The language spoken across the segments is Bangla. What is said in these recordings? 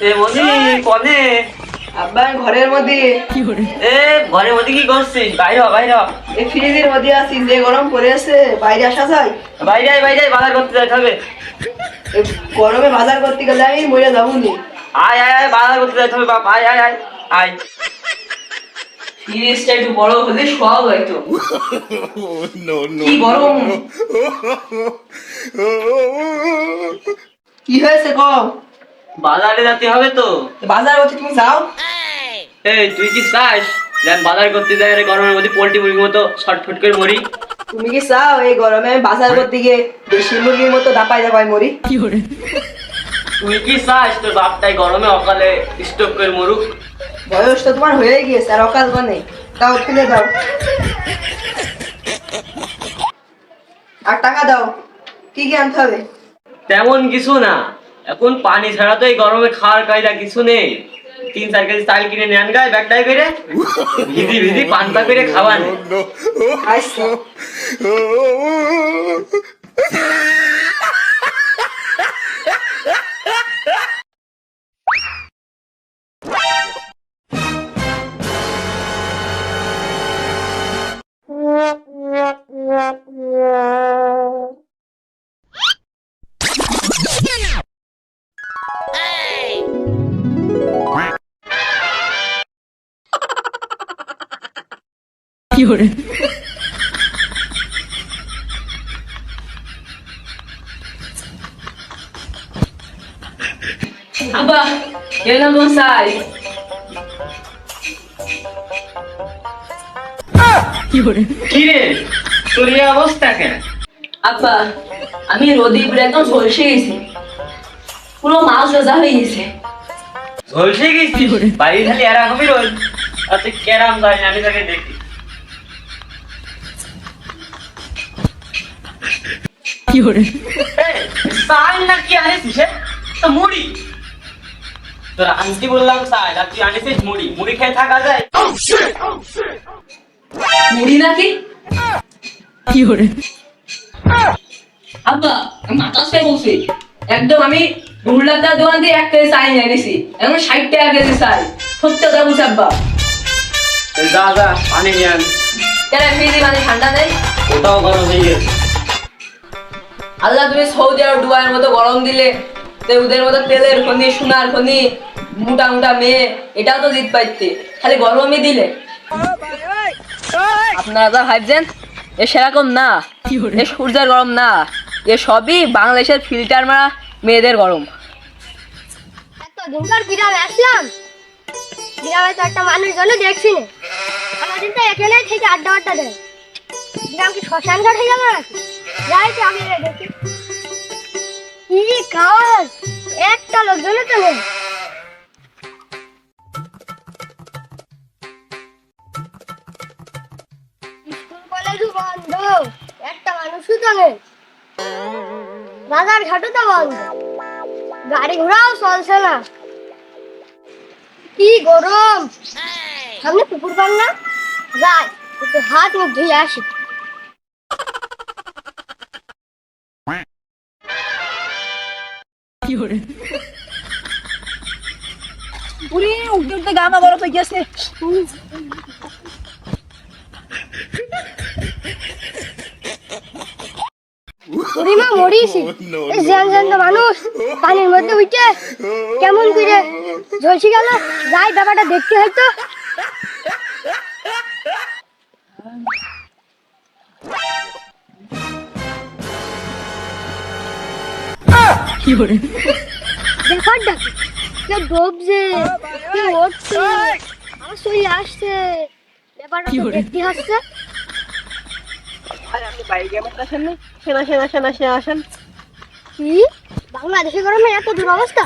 এ মনি কনে? আব্বা ঘরের মধ্যে। এ ঘরের মধ্যে কি করছিস? বাইরে হ, বাইরে হ। এই ফ্রিজের মধ্যে আছি যে গরম পড়ে আছে বাইরে আসা যায়? বাইরে আয়, বাইরে আয়, বাজার করতে যাইতে হবে। গরমে বাজার করতে গেলে আমি মরে যাব নি। আয় আয় আয় বাজার করতে হবে বাপ। আয় আয় আয় আয়। ফ্রিজটা একটু বড় হলে হয়তো. কি গরম। কি হয়েছে কম বাজারে যেতে হবে তো। বাজার করতে তুমি যাও। এই তুই কি চাস? যেন বাজার করতে যাই রে গরমের মধ্যে পোল্ট্রি মুরগির মতো ছটফট করে মরি। তুমি কি চাও? এই গরমে আমি বাজার করতে গিয়ে দেশি মুরগির মতো দাপাই দাপাই মরি। কি করে? তুই কি চাস? তোর বাপটাই গরমে অকালে স্টক করে মরুক। বয়স তো তোমার হয়ে গিয়েছে আর অকাল মানে দাও খুলে দাও। আর টাকা দাও। কি কি আনতে হবে? তেমন কিছু না। এখন পানি ছাড়া তো এই গরমে খাওয়ার কায়দা কিছু নেই তিন চার কেজি চাল কিনে নেন গায় ব্যাগটাই করে ভিজি ভিজি পানটা করে খাওয়া রে তোর এই অবস্থা কেন? আব্বা আমি রোদে পুরো একদম ঝলসে গেছি। পুরো মাছ রোজা হয়ে গেছে। ঝলসে গেছিস? বাড়ি খালি এরকমই রোল আর তুই কেরাম জানি আমি তাকে দেখি। এই, চাল না কি আনিস তো মুড়ি। তোর আন্টি বললাম চাল আর তুই আনিসিস মুড়ি। মুড়ি খেয়ে থাকা যায়। মুড়ি নাকি? আব্বা মাথা খেয়ে বলছি একদম আমি রুল্লার দোকান দিয়ে এক কেজি চাই নিয়ে এনেছি এখন ষাট টাকা কেজি চাই। সত্যি কথা বলছি আব্বা। যা যা পানি নিয়ে আন। কেন ফ্রিজে মানে ঠান্ডা নেই ওটাও গরম হয়ে গেছে। আল্লাহ তুমি সৌদি আরব দুবাইয়ের মতো গরম দিলে তো ওদের মতো তেলের খনি সোনার খনি মোটা মোটা মেয়ে এটাও তো জিত পাইতে। খালি গরমই দিলে। আপনারা যা ভাবছেন এ সেরকম না। এ সূর্যের গরম না। এ সবই বাংলাদেশের ফিল্টার মারা মেয়েদের গরম। দিনকার গ্রামে আসলাম। গ্রামে তো একটা মানুষ জন্য দেখছি না। আমাদের তো এখানে থেকে আড্ডা আড্ডা দেয়। গ্রাম কি শ্মশান ঘাট হয়ে যাবে নাকি? কি কাজ একটা লোকজন একটা মানুষও বাজার ঘাটও তো বন্ধ। গাড়ি ঘোড়াও চলছে না। কি গরম। সামনে পুকুর পান না? যাই, একটু হাত মুখ ধুয়ে আসি। উঠতে উঠতে বরফ হয়ে গেছে বুড়িমা মরিয়েছি এই জ্যান জ্যান্ত মানুষ পানির মধ্যে উঠে কেমন করে ঝলসি গেল? যাই ব্যাপারটা দেখতে হয়তো দেখার ডাকে। কে ডুবছে কে উঠছে আমার শরীর আসছে। ব্যাপারটা তো দেখতে হচ্ছে। আপনি বাইরে গিয়ে আমার আসেন না। সেনা সেনা সেনা সেনা আসেন। কি? বাংলাদেশে গরমে এত দুরবস্থা?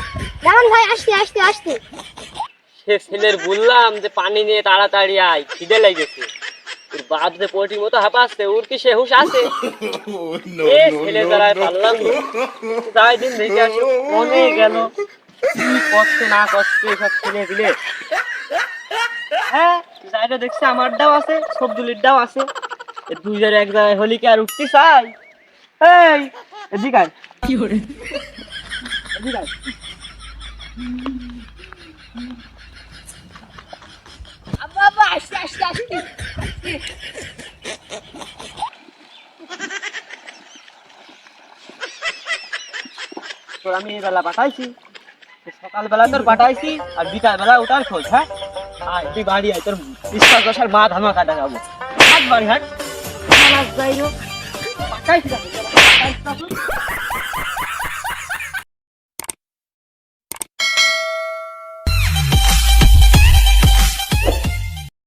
ভাই আসতে আসতে আসতে। সে ছেলের বললাম যে পানি নিয়ে তাড়াতাড়ি আয় খিদে লেগেছে। বাপ যে পোটির মতো হাঁপাচ্ছে ওর কি সে হুশ আছে এ ছেলে no. পারলাম না যাই দিন দেখে আসি মনে গেল কি কষ্ট না কষ্ট সব ছেলে দিলে হ্যাঁ যাইটা দেখছি আমারটাও আছে সবজুলিরটাও আছে দুই জায়গায় এক জায়গায় হলি কি আর উঠতে চাই এই এদিকে আয়। এদিকে আয়। আব্বা আব্বা আসতে আসতে আসতে তোর আমি এই বেলা পাঠাইছি। সকালবেলা তোর পাঠাইছি আর বিকাল বেলা ওটার খোঁজ হ্যাঁ? আয় তুই বাড়ি আয় তোর বিশ্বাস দশার মা ধামাকা দেখাবো। হাট বাড়ি হাট আমার যাই হোক। পাঠাইছি তাকে, পাঠাইছি তাকে।